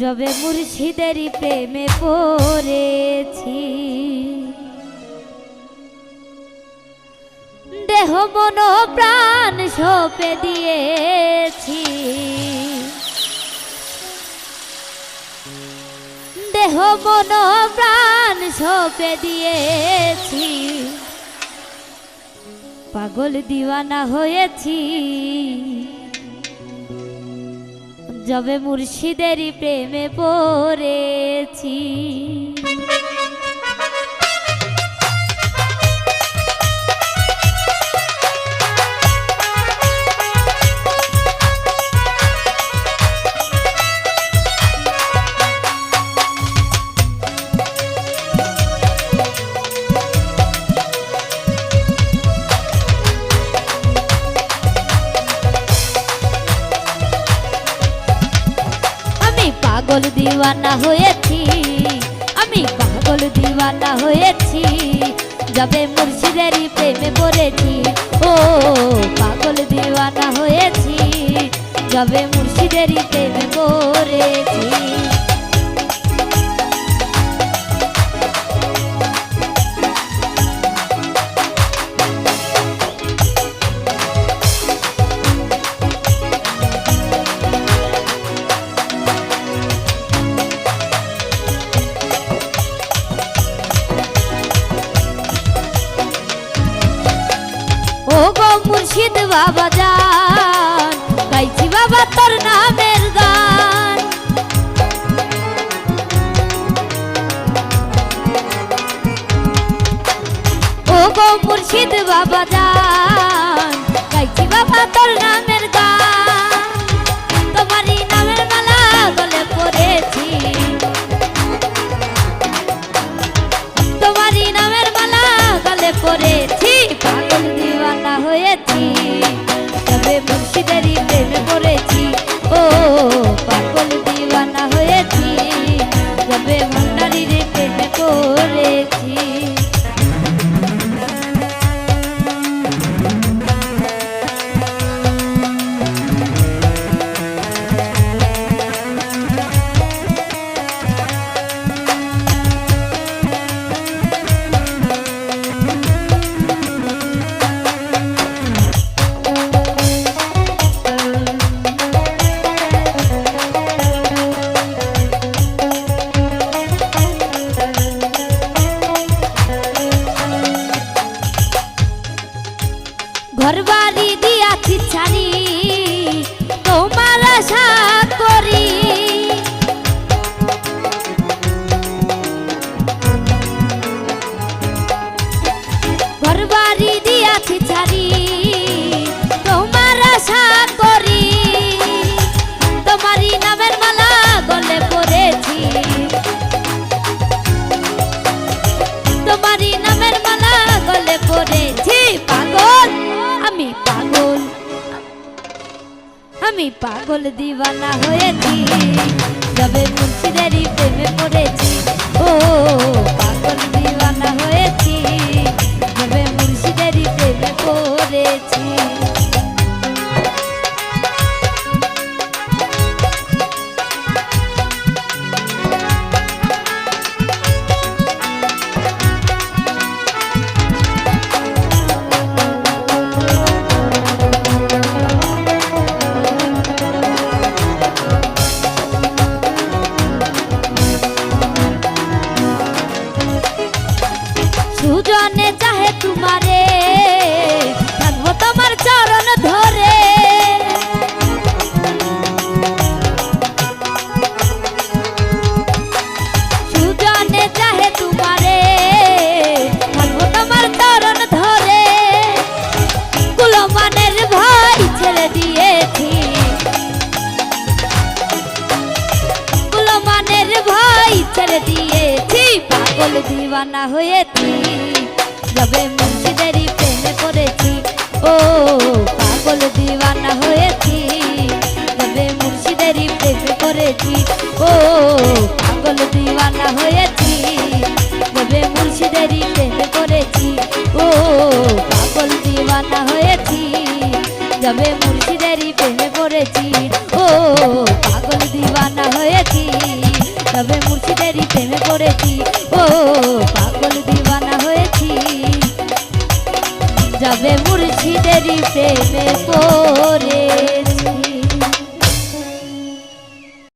যবে মুর্শিদেরই প্রেমে পড়েছি, দেহ, মন, প্রাণ সপে দিয়েছি। দেহ, মন, প্রাণ সপে দিয়েছি। পাগল দিওয়ানা হয়েছি। যবে মুর্শিদেরই প্রেমে পড়েছি। পাগল দিওয়ানা হয়েছি। আমি পাগল দিওয়ানা হয়েছি। যবে মুর্শিদেরই প্রেমে পড়েছি। ও, পাগল দিওয়ানা হয়েছি। যবে মুর্শিদেরই প্রেমে পড়েছি। মুর্শিদ বাবা যান গাইছি বাবা তোর নামের গান। ও গো মুর্শিদ বাবা যান গাইছি বাবা তোর নামের হয়েছি তবে ভান্ডারির রেখে পড়েছি তোমার নামের গলে পাগল। আমি পাগল। দিওয়ানা হয়েছি। যবে মুর্শিদেরই প্রেমে পড়েছি। ও, পাগল দিওয়ানা হয়েছি পাগল দিওয়ানা হয়েছি। যবে মুর্শিদেরই প্রেমে পড়েছি। ও, পাগল দিওয়ানা হয়েছি। যবে মুর্শিদেরই প্রেমে পড়েছি। ও, পাগল দিওয়ানা হয়েছি। যবে মুর্শিদেরই প্রেমে পড়েছি। ও, পাগল দিওয়ানা হয়েছি। যবে মুর্শিদের পড়েছি। ও, পাগল দিওয়ানা হয়েছি। তবে মুর্শিদেরই প্রেমে পড়েছি। পাগল দিবানা হয়েছি। যাবে মুর্শিদেরই প্রেমে